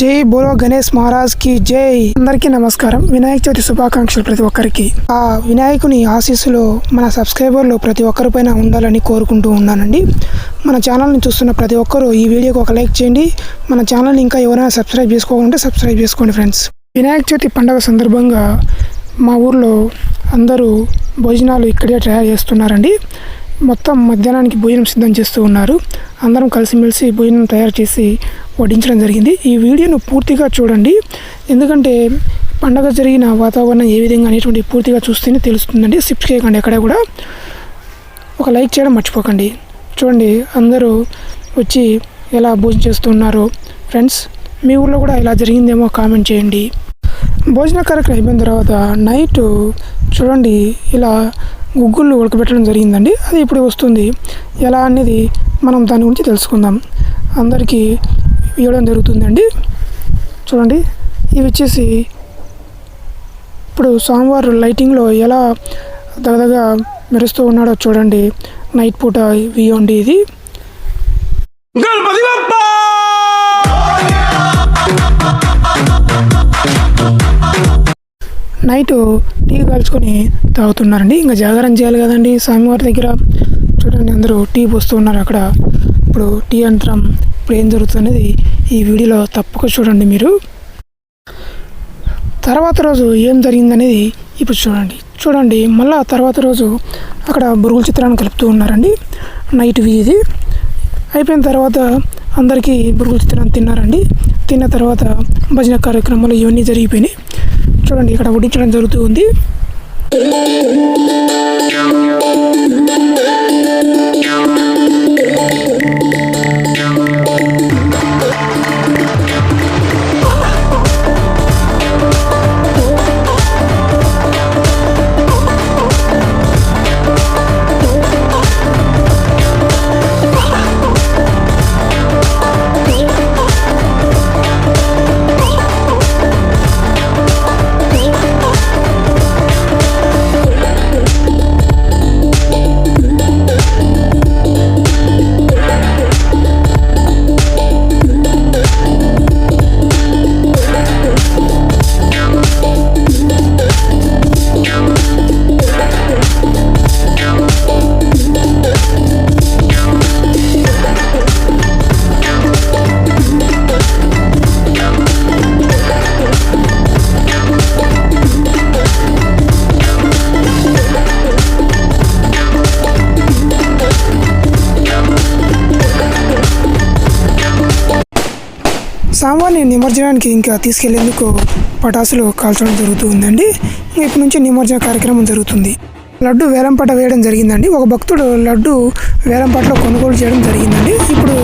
జై బోలో గణేష్ మహారాజ్కి జై. అందరికీ నమస్కారం. వినాయక చవితి శుభాకాంక్షలు ప్రతి ఒక్కరికి. ఆ వినాయకుని ఆశీస్సులు మన సబ్స్క్రైబర్లు ప్రతి ఒక్కరి పైన ఉండాలని కోరుకుంటూ ఉన్నానండి. మన ఛానల్ని చూస్తున్న ప్రతి ఒక్కరూ ఈ వీడియోకి ఒక లైక్ చేయండి. మన ఛానల్ని ఇంకా ఎవరైనా సబ్స్క్రైబ్ చేసుకోకుంటే సబ్స్క్రైబ్ చేసుకోండి ఫ్రెండ్స్. వినాయక చవితి పండుగ సందర్భంగా మా ఊర్లో అందరూ భోజనాలు ఇక్కడే తయారు చేస్తున్నారండి. మొత్తం మధ్యాహ్నానికి భోజనం సిద్ధం చేస్తూ ఉన్నారు. అందరం కలిసిమెలిసి భోజనం తయారు చేసి వడ్డించడం జరిగింది. ఈ వీడియోను పూర్తిగా చూడండి. ఎందుకంటే పండగ జరిగిన వాతావరణం ఏ విధంగా అనేటువంటి పూర్తిగా చూస్తేనే తెలుస్తుందండి. సిప్స్ చేయకండి ఎక్కడ కూడా. ఒక లైక్ చేయడం మర్చిపోకండి. చూడండి అందరూ వచ్చి ఎలా భోజనం చేస్తున్నారో. ఫ్రెండ్స్ మీ ఊర్లో కూడా ఇలా జరిగిందేమో కామెంట్ చేయండి. భోజన కార్యక్రమం అయిపోయిన తర్వాత నైట్ చూడండి ఇలా గుగ్గులు ఉడకబెట్టడం జరిగిందండి. అది ఇప్పుడు వస్తుంది. ఎలా అనేది మనం దాని గురించి తెలుసుకుందాం. అందరికీ ఇవ్వడం జరుగుతుందండి. చూడండి. ఇవి వచ్చేసి ఇప్పుడు సోమవారు లైటింగ్లో ఎలా దగదగా మెరుస్తూ ఉన్నాడో చూడండి. నైట్ పూట ఇవ్వండి ఇది. గణపతి నైట్ టీ కాల్చుకొని తాగుతున్నారండి. ఇంకా జాగారం చేయాలి కదండి. స్వామివారి దగ్గర చూడండి అందరూ టీ పోస్తూ ఉన్నారు అక్కడ. ఇప్పుడు టీ అంతరం ఇప్పుడు ఏం జరుగుతున్నది ఈ వీడియోలో తప్పక చూడండి మీరు. తర్వాత రోజు ఏం జరిగిందనేది ఇప్పుడు చూడండి. చూడండి మళ్ళా తర్వాత రోజు అక్కడ బురుగుల చిత్రాన్ని కలుపుతూ ఉన్నారండి. నైట్ ఇది అయిపోయిన తర్వాత అందరికీ బురుగుల చిత్రాన్ని తిన్నారండి. తిన్న తర్వాత భజన కార్యక్రమాలు ఇవన్నీ జరిగిపోయినాయి. చూడండి ఇక్కడ వడ్డించడం జరుగుతూ ఉంది. నిమజ్జనానికి ఇంకా తీసుకెళ్ళేందుకు పటాసులు కాల్చడం జరుగుతూ ఉందండి ఇప్పటి నుంచి నిమజ్జన కార్యక్రమం జరుగుతుంది. లడ్డు వేలంపాట వేయడం జరిగిందండి. ఒక భక్తుడు లడ్డు వేలంపాటలో కొనుగోలు చేయడం జరిగిందండి. ఇప్పుడు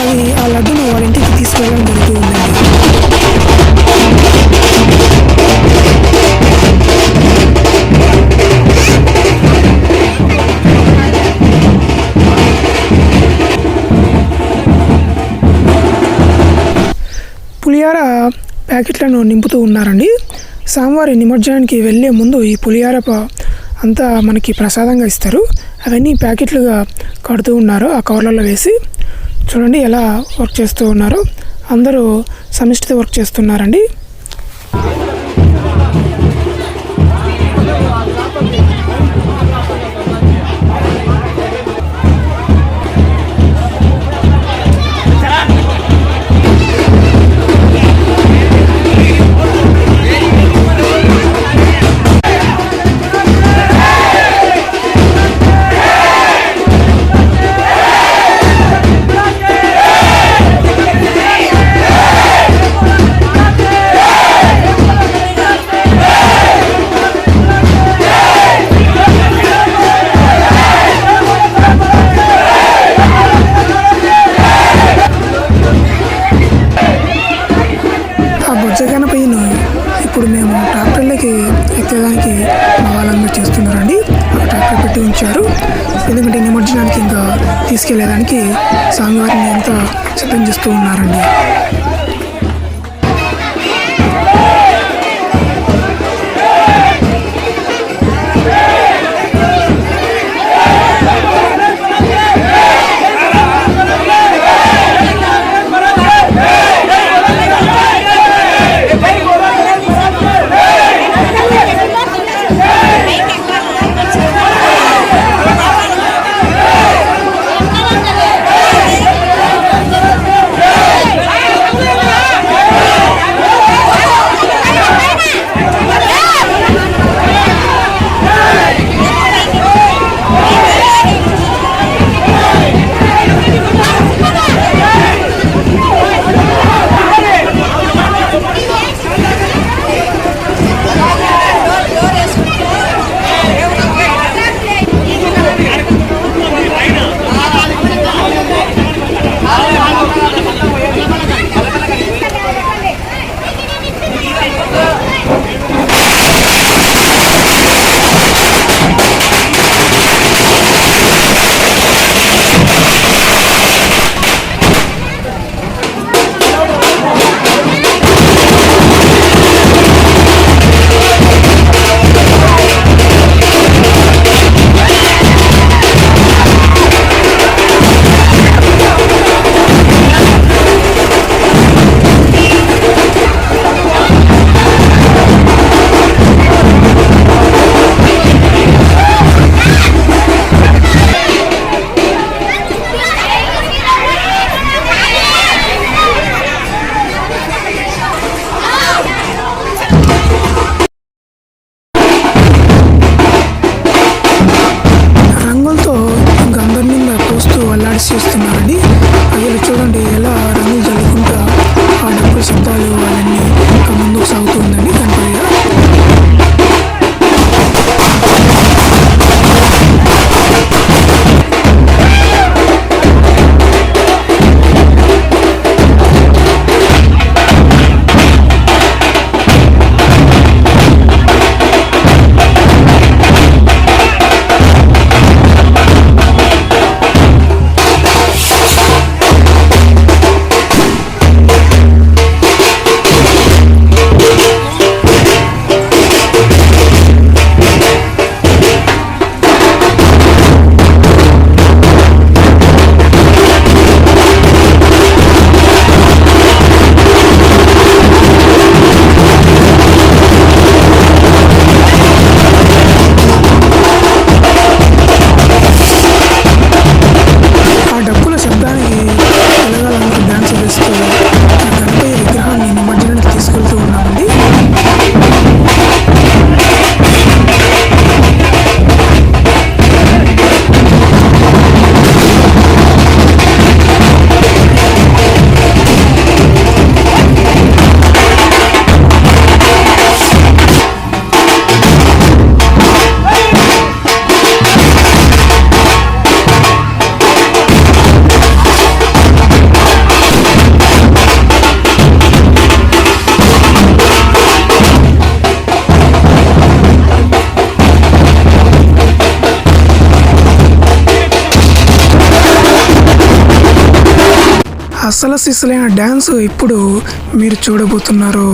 అది ఆ లడ్డును వాళ్ళ ఇంటికి తీసుకెళ్ళడం జరుగుతూ ఉందండి పులిహార ప్యాకెట్లను నింపుతూ ఉన్నారండి. స్వామివారి నిమజ్జనానికి వెళ్ళే ముందు ఈ పులిహార అంతా మనకి ప్రసాదంగా ఇస్తారు. అవన్నీ ప్యాకెట్లుగా కడుతూ ఉన్నారు. ఆ కవర్లలో వేసి చూడండి ఎలా వర్క్ చేస్తూ ఉన్నారో. అందరూ సమిష్టిత వర్క్ చేస్తున్నారండి. ఎందుకంటే ఇంకా తీసుకెళ్ళేదానికి స్వామివారిని అంతా సిద్ధం చేస్తూ ఉన్నారండి. అలసిసలైన డ్యాన్స్ ఇప్పుడు మీరు చూడబోతున్నారు.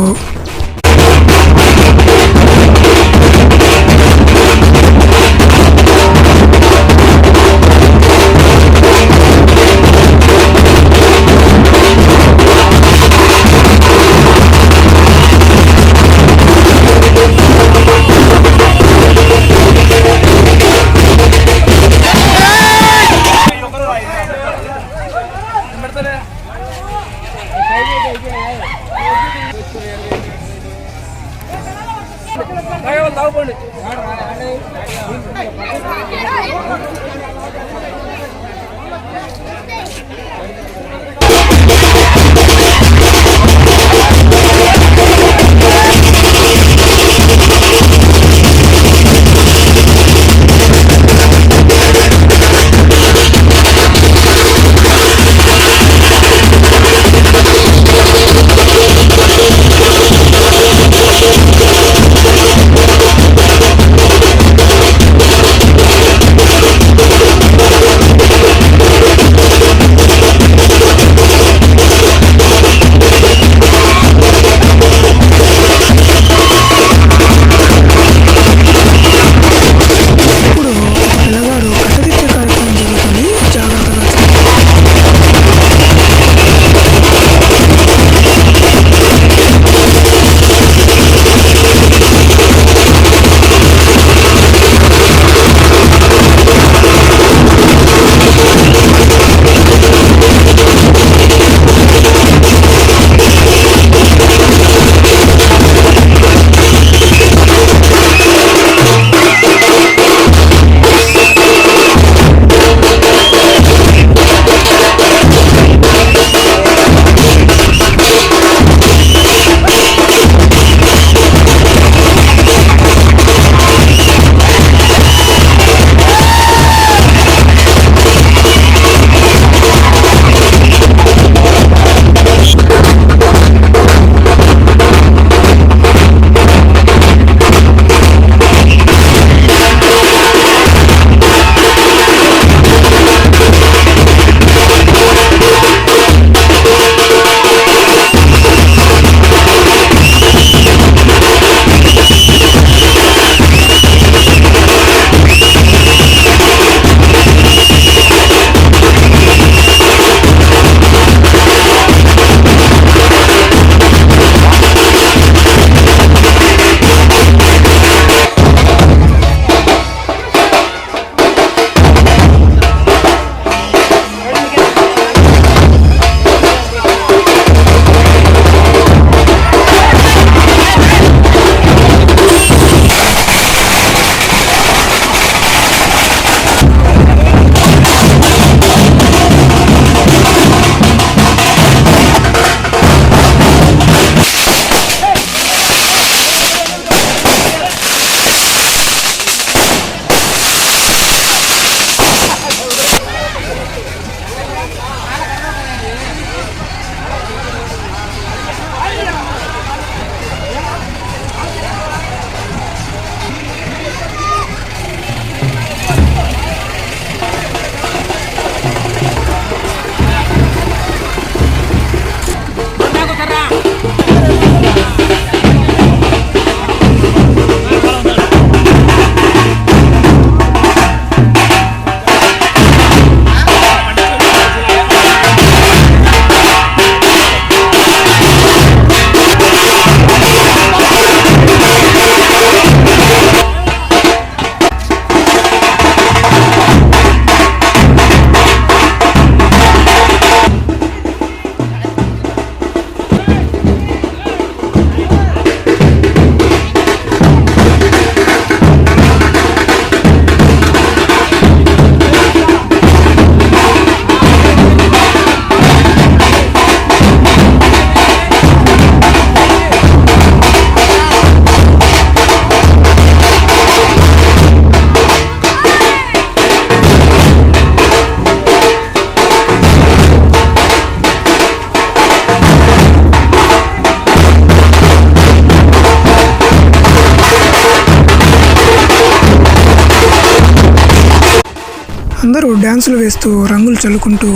డ్యాన్సులు వేస్తూ రంగులు చల్లుకుంటూ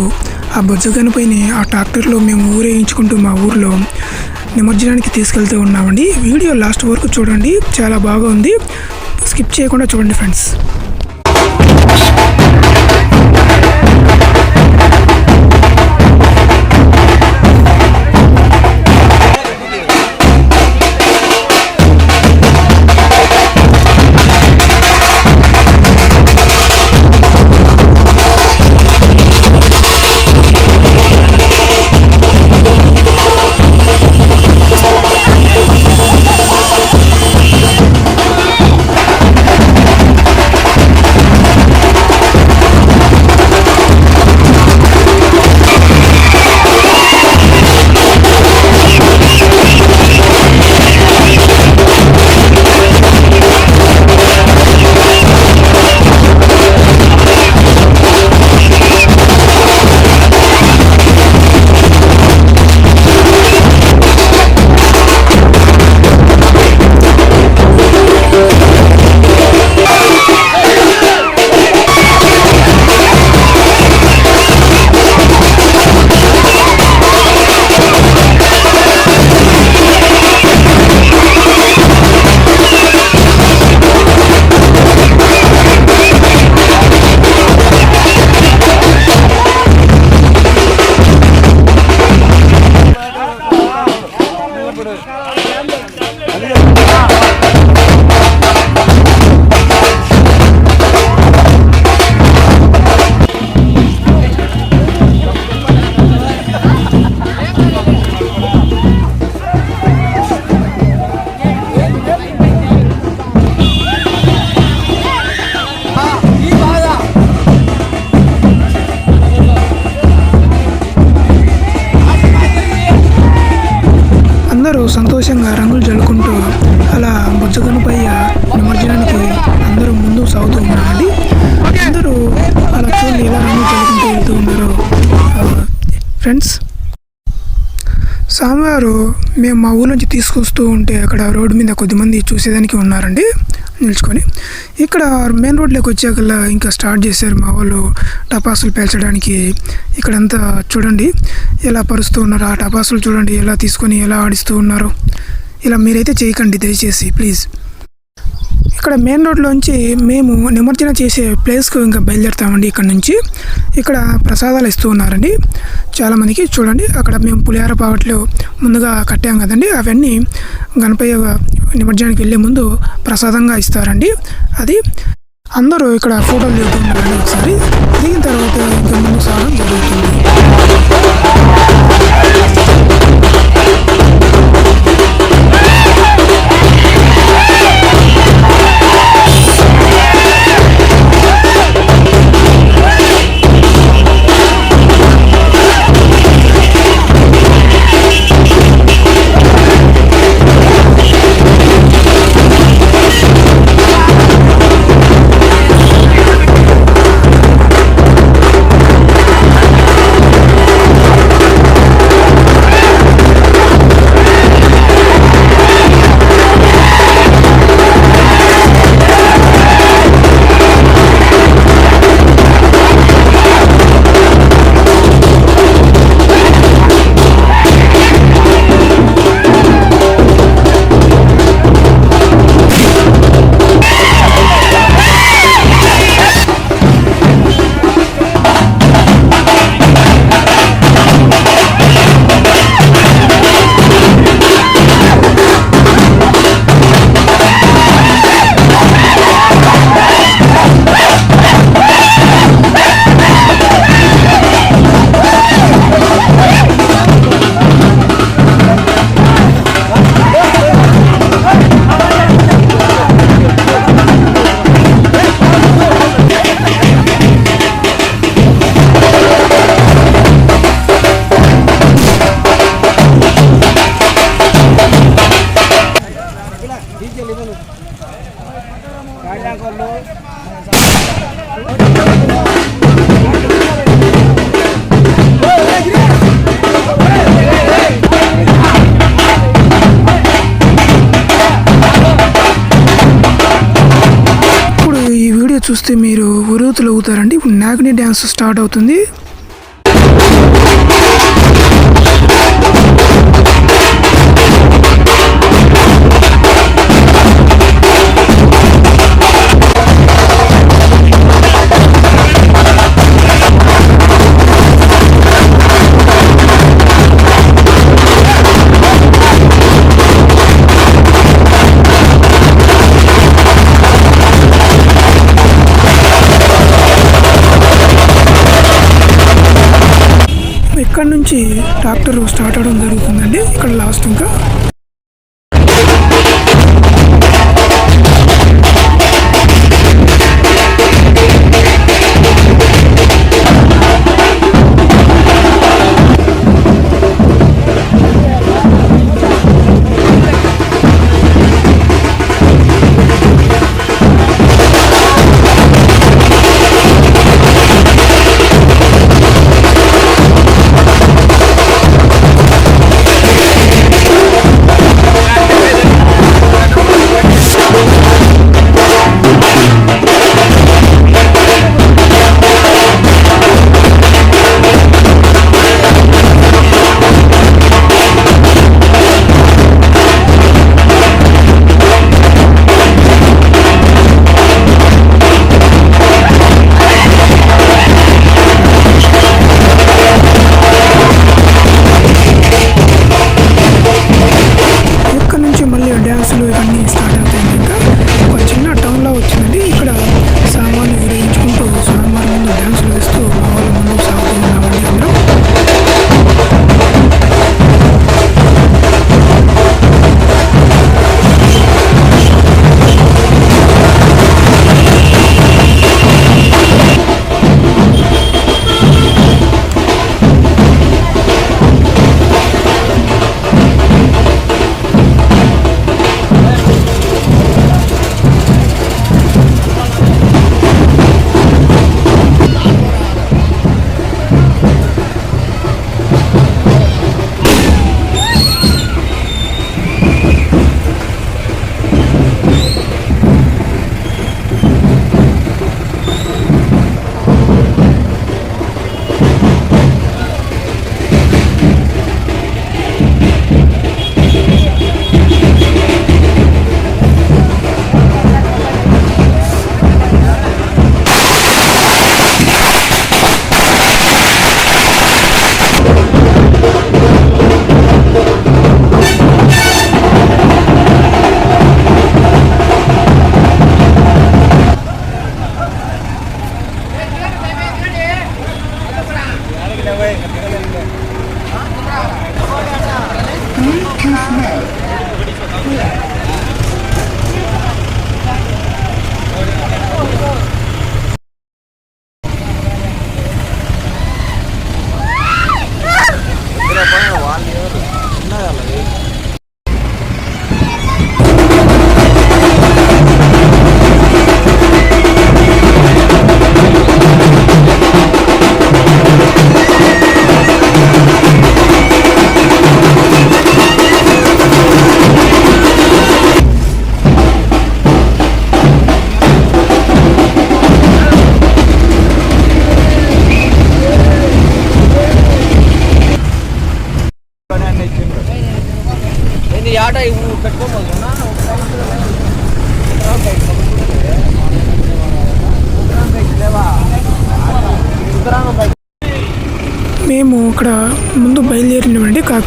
ఆ బొజ్జగనిపైన ఆ ట్రాక్టర్లో మేము ఊరేగించుకుంటూ మా ఊర్లో నిమజ్జనానికి తీసుకెళ్తూ ఉన్నామండి. వీడియో లాస్ట్ వరకు చూడండి. చాలా బాగా ఉంది స్కిప్ చేయకుండా చూడండి ఫ్రెండ్స్. జల్లుకుంటూ అలా బుజ్జగనుపై నిమజ్జనానికి అందరూ ముందుకు సాగుతూ ఉన్నారండి. అందరూ అలా చూడండి ఎలా రంగులు చల్లుకుంటూ వెళ్తూ ఉన్నారు. ఫ్రెండ్స్ స్వామివారు మేము మా ఊరు నుంచి తీసుకొస్తూ ఉంటే అక్కడ రోడ్డు మీద కొద్దిమంది చూసేదానికి ఉన్నారండి. నిల్చుకొని ఇక్కడ మెయిన్ రోడ్లోకి వచ్చాకల్లా ఇంకా స్టార్ట్ చేశారు మా వాళ్ళు టపాసులు పేల్చడానికి. ఇక్కడంతా చూడండి ఎలా పరుస్తూ ఉన్నారు ఆ టపాసులు చూడండి ఎలా తీసుకొని ఎలా ఆడిస్తూ ఉన్నారు. ఇలా మీరైతే చేయకండి దయచేసి ప్లీజ్. ఇక్కడ మెయిన్ రోడ్లోంచి మేము నిమజ్జన చేసే ప్లేస్కు ఇంకా బయలుదేరుతామండి ఇక్కడ నుంచి. ఇక్కడ ప్రసాదాలు ఇస్తూ ఉన్నారండి. చాలామందికి చూడండి అక్కడ మేము పులిహార పావట్లు ముందుగా కట్టాం కదండి. అవన్నీ గణపయ్య నిమజ్జనానికి వెళ్ళే ముందు ప్రసాదంగా ఇస్తారండి. అది అందరూ ఇక్కడ ఫోటోలు దిగుతున్నారండి ఒకసారి. దిగిన తర్వాత ఇంకా ముందు సాగడం జరుగుతుంది. నాగిని డ్యాన్స్ స్టార్ట్ అవుతుంది. నుంచి ట్రాక్టర్ స్టార్ట్ అవడం జరుగుతుందండి. ఇక్కడ లాస్ట్ ఇంకా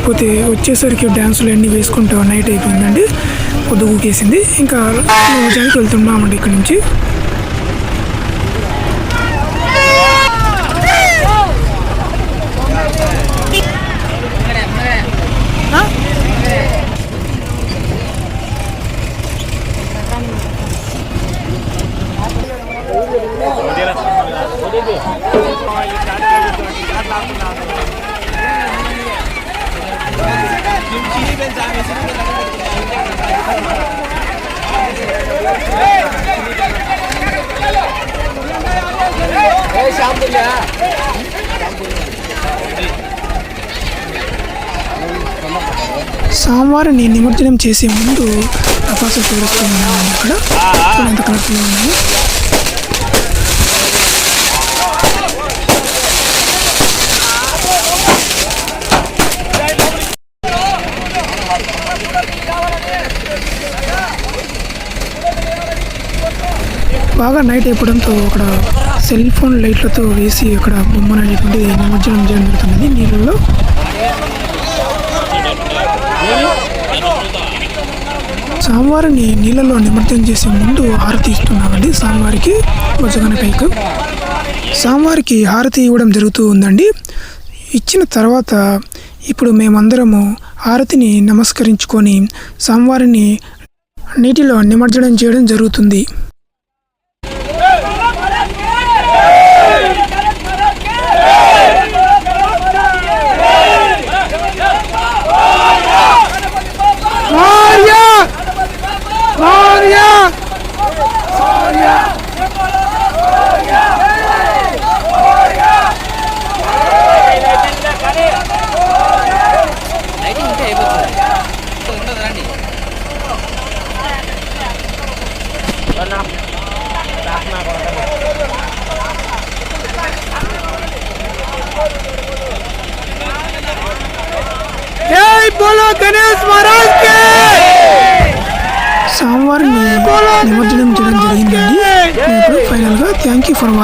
కాకపోతే వచ్చేసరికి డ్యాన్సులు అన్నీ వేసుకుంటూ నైట్ అయిపోయిందండి పొద్దుగూకేసింది ఇంకా రోజానికి వెళ్తున్నామండి ఇక్కడ నుంచి? వారిని నిమజ్జనం చేసే ముందు తపాసులు చూపిస్తూ ఇక్కడ అక్కడ బాగా నైట్ అయిపోవడంతో అక్కడ సెల్ ఫోన్ లైట్లతో వేసి అక్కడ బొమ్మలు అనేటువంటిది నిమజ్జనం చేయడం జరుగుతున్నది నీళ్ళలో. స్వామివారిని నీళ్ళలో నిమజ్జనం చేసే ముందు హారతి ఇస్తున్నామండి. స్వామివారికి భుజగనపైకి స్వామివారికి హారతి ఇవ్వడం జరుగుతూ ఉందండి. ఇచ్చిన తర్వాత ఇప్పుడు మేమందరము హారతిని నమస్కరించుకొని స్వామివారిని నీటిలో నిమజ్జనం చేయడం జరుగుతుంది.